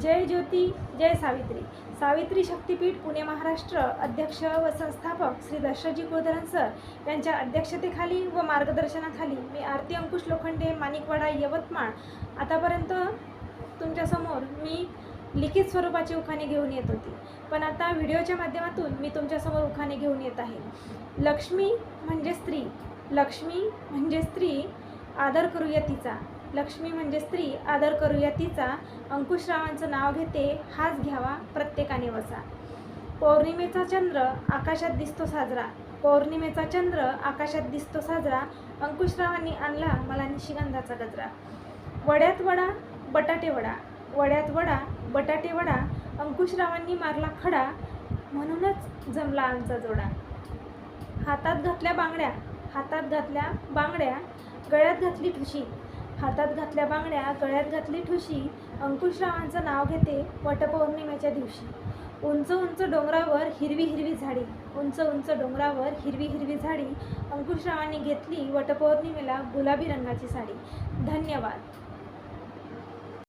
जय ज्योती जय सावित्री. सावित्री शक्तीपीठ पुणे महाराष्ट्र अध्यक्ष व संस्थापक श्री दशरथजी गोधरण सर यांच्या अध्यक्षतेखाली व मार्गदर्शनाखाली मी आरती अंकुश लोखंडे माणिकवाडा यवतमाळ आतापर्यंत तुमच्यासमोर मी लिखित स्वरूपाची उखाणे घेऊन येत होती. पण आता व्हिडिओच्या माध्यमातून मी तुमच्यासमोर उखाणे घेऊन येत आहे. लक्ष्मी म्हणजे स्त्री. लक्ष्मी म्हणजे स्त्री. आदर करूया तिचा. लक्ष्मी म्हणजे स्त्री आदर करूया तिचा. अंकुशरावांचं नाव घेते हाच घ्यावा प्रत्येकाने वसा. पौर्णिमेचा चंद्र आकाशात दिसतो साजरा. पौर्णिमेचा चंद्र आकाशात दिसतो साजरा. अंकुशरावांनी आणला मला निशिगंधाचा गजरा. वड्यात वडा बटाटे वडा. वड्यात वडा बटाटे वडा. अंकुशरावांनी मारला खडा. म्हणूनच जमला आमचा जोडा. हातात घातल्या बांगड्या. हातात घातल्या बांगड्या. गळ्यात घातली ठुशी. हातात घातल्या बांगड्या गळ्यात घातली ठुशी अंकुशरावांचं नाव घेते वटपौर्णिमेच्या दिवशी. उंच उंच डोंगरावर हिरवी हिरवी झाडी उंच उंच डोंगरावर हिरवी हिरवी झाडी अंकुशरावांनी घेतली वटपौर्णिमेला गुलाबी रंगाची साडी. धन्यवाद.